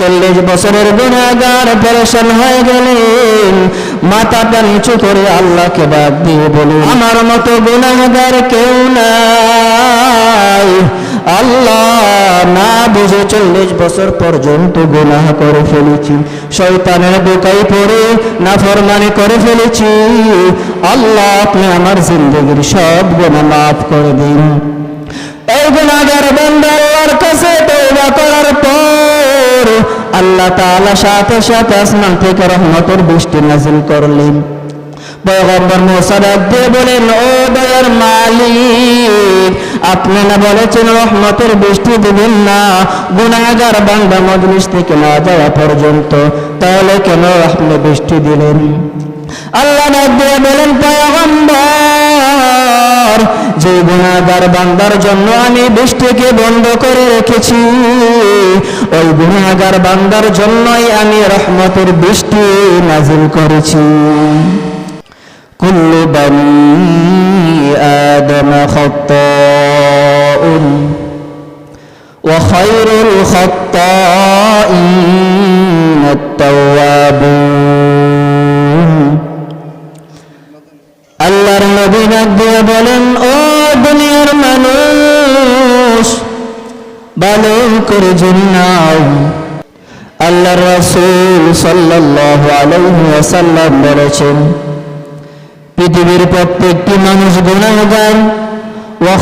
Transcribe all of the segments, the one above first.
চল্লিশ বছরের গুণাগার পরেশান হয়ে গেলেন। মাথাটা নিচু করে আল্লাহকে ডাক দিয়ে বলুন আমার মতো গুণাগার কেউ নাই। আল্লাহ না বুঝে চল্লিশ বছর পর্যন্ত গুনাহ করে ফেলেছি। শয়তানের বোকাই পড়ে না ফরমানি করে ফেলেছি। আল্লাহ আপনি আমার জিন্দগির সব গুণা মাফ করে দিন। এই গুণাগার বান্দা আল্লাহর কাছে তওবা করার পর আল্লাহ তাআলা সাথে সাথে আসমান থেকে রহমতের বৃষ্টি নাজিল করলেন। আপনি না বলেছেন রহমতের বৃষ্টি দিবেন না? গুণাগার বান্দা মজলিস থেকে না যাওয়া পর্যন্ত, তাহলে কেন আপনি বৃষ্টি দিলেন? আল্লাহ বলেন, পয়গম্বর যে গুণাগার বান্দার জন্য আমি বৃষ্টিকে বন্ধ করে রেখেছি ওই গুণাগার বান্দার জন্যই আমি রহমতের বৃষ্টি নাজিল করেছি কুল্লু বানি আদম خطاء وخير الخطائين التوابون ডাক দিয়ে বলেন, ও দুনিয়ার মানুষ, ভালো করে জুনাও আল্লাহর রাসূল সাল্লাল্লাহু আলাইহি বলেছেন, পৃথিবীর প্রত্যেকটি মানুষ গুনাহগার। ওয়া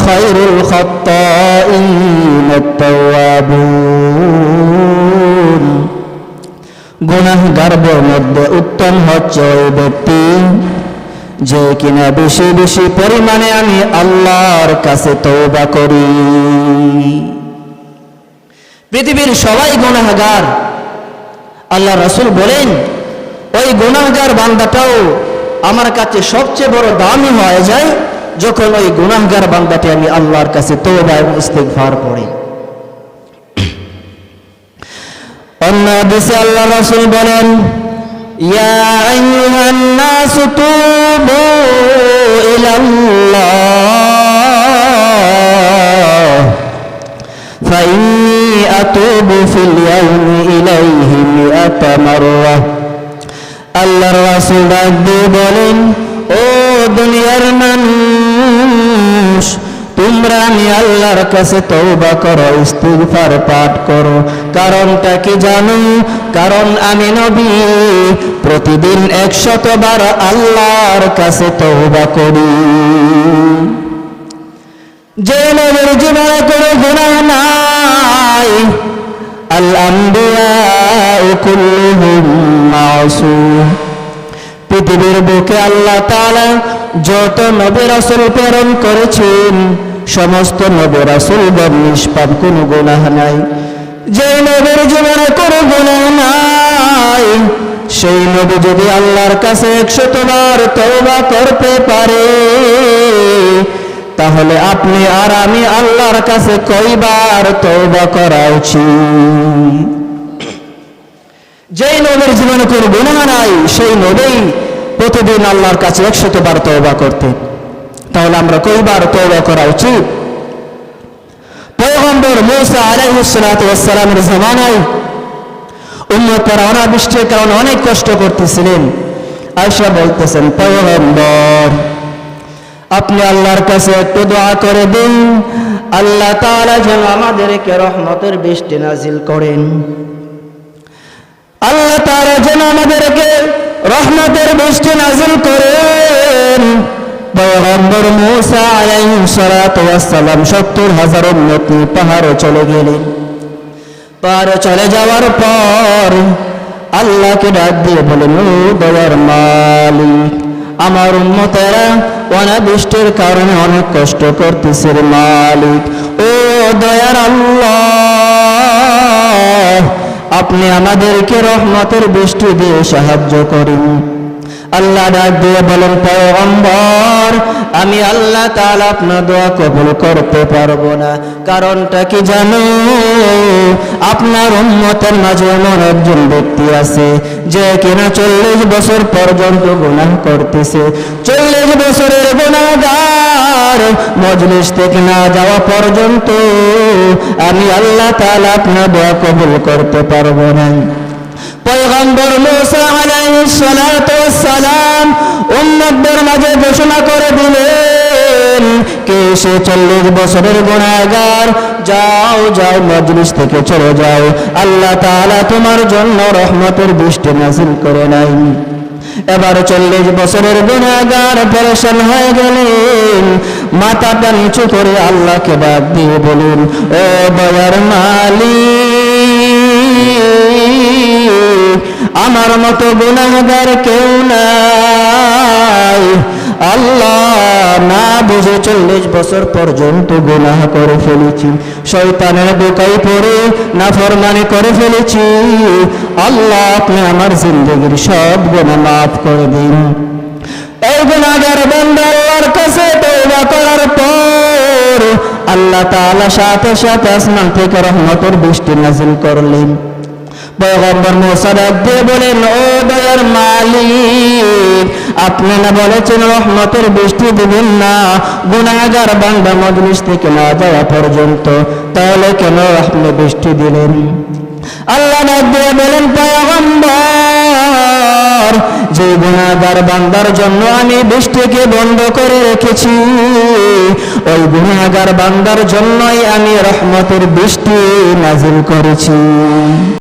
মধ্যে উত্তম হচ্ছে ওই ব্যক্তি যে কিনা বেশি বেশি পরিমাণে আমি আল্লাহর কাছে তওবা করি। পৃথিবীর সবাই গুনাহগার। আল্লাহ রাসূল বলেন, ওই গুনাহগার বান্দাটাও আমার কাছে সবচেয়ে বড় দামি হয়ে যায় যখন ওই গুনাহগার বান্দাটি আমি আল্লাহর কাছে তওবা এবং ইস্তিগফার পড়ি। অন্য হাদিসে আল্লাহ রাসূল বলেন ইয়া আইয়ুহান নাস তুবু ইলাল্লাহ فإني أتوب في اليوم إليه مئة مرة আল্লাহর রাসূল ডাক দিয়ে বলেন ও দুনিয়ার মানুষ তোমরা আমি আল্লাহর কাছে তওবা করো, ইস্তিগফার পাঠ করো। কারণটা কি জানো? কারণ আমি নবী, প্রতিদিন একশত বার আল্লাহর কাছে তওবা করি। যে নবীর জীবনে কোনো গুনাহ নাই আল আম্বিয়া কুল্লুহুম মাসুম। পৃথিবীর বুকে আল্লাহ তাআলা যত নবী রাসূল প্রেরণ করেছেন সমস্ত নবী রাসূলগণ নিষ্পাপ, কোনো গুনাহ নাই। যে নবীর জীবনে কোনো গুনাহ নাই, সেই নবী যদি আল্লাহর কাছে একশত বার তওবা করতে পারে, তাহলে আপনি আর আমি আল্লাহর কাছে কয়বার তওবা করা উচিত? যেই নবীর জীবনে কোনো গুনাহ নাই, সেই নবী প্রতিদিন আল্লাহর কাছে একশত বার তওবা করতে তাহলে আমরা কয়বার তওবা করা উচিত। পয়গম্বর মুসা আলাইহিস সালাতু ওয়াস সালামের জামানায় উম্মতের অনাবৃষ্টির কারণে অনেক কষ্ট করতেছিলেন। আয়েশা বলতেছেন, পয়গম্বর, আপনি আল্লাহর কাছে একটু দোয়া করে দিন। আল্লাহ তাআলা যেন আমাদেরকে রহমতের বৃষ্টি নাজিল করেন। আল্লাহ তাআলা যেন আমাদেরকে রহমতের বৃষ্টি নাজিল করেন। পয়গম্বর মুসা আলাইহিস সালাতু ওয়াস সালাম 70 হাজার উম্মত পাহাড়ে চলে গেলেন। পাহাড়ে চলে যাওয়ার পর আল্লাহকে ডাক দিয়ে বলেন দয়ার মালিক, আমার উম্মতেরা অনাবৃষ্টির কারণে অনেক কষ্ট করতেছে মালিক। ও দয়ার আল্লাহ, আপনি আমাদেরকে রহমতের বৃষ্টি দিয়ে সাহায্য করুন। আল্লাহ ডাক দিয়ে বলেন, পয়গম্বর, আমি আল্লাহ তাআলা আপনার দোয়া কবুল করতে পারব না। কারণটা কি জানো? আপনার উম্মতের মাঝে এমন একজন ব্যক্তি আছে, যে কিনা চল্লিশ বছর পর্যন্ত গুনাহ করতেছে। চল্লিশ বছরের গুনাহগার মজলিস থেকে না যাওয়া পর্যন্ত আমি আল্লাহ তাআলা আপনার দোয়া কবুল করতে পারব না। পয়গম্বর মুসা আলাইহিস সালাম উম্মতদের মাঝে ঘোষণা করে দিলেন কে সে চল্লিশ বছরের গুণাগার যাও যাও, মজলিস থেকে চলে যাও। আল্লাহ তাআলা তোমার জন্য রহমতের বৃষ্টি নাজিল করে নাই। এবার চল্লিশ বছরের গুণাগার পরেশান হয়ে গেলেন। মাথাটা নিচু করে আল্লাহকে বাদ দিয়ে বলুন ও দয়ার মালিক আমার মতো গুণাগার কেউ নাই। আল্লাহ না বুঝে চল্লিশ বছর পর্যন্ত গুনাহ করে ফেলেছি। শয়তানের দোকাই পড়ে না ফরমানি করে ফেলেছি। আল্লাহ আপনি আমার জিন্দগির সব গুণা মাফ করে দিন। এই গুণাগার আল্লাহর কাছে তওবা করার পর আল্লাহ তাআলা সাথে সাথে আসমান থেকে রহমতের বৃষ্টি নাজিল করলেন। পয়গম্বর মুসা বলেন, ও দয়ার মালিক, আপনি না বলেছেন রহমতের বৃষ্টি দিবেন না, গুনাহগার বান্দা মজলিস থেকে না যাওয়া পর্যন্ত, তাহলে কেন আপনি বৃষ্টি দিলেন? আল্লাহ ডাক দিয়ে বলেন, পয়গম্বর, যে গুণাগার বান্দার জন্য আমি বৃষ্টিকে বন্ধ করে রেখেছি, ওই গুণাগার বান্দার জন্যই আমি রহমতের বৃষ্টি নাজিল করেছি।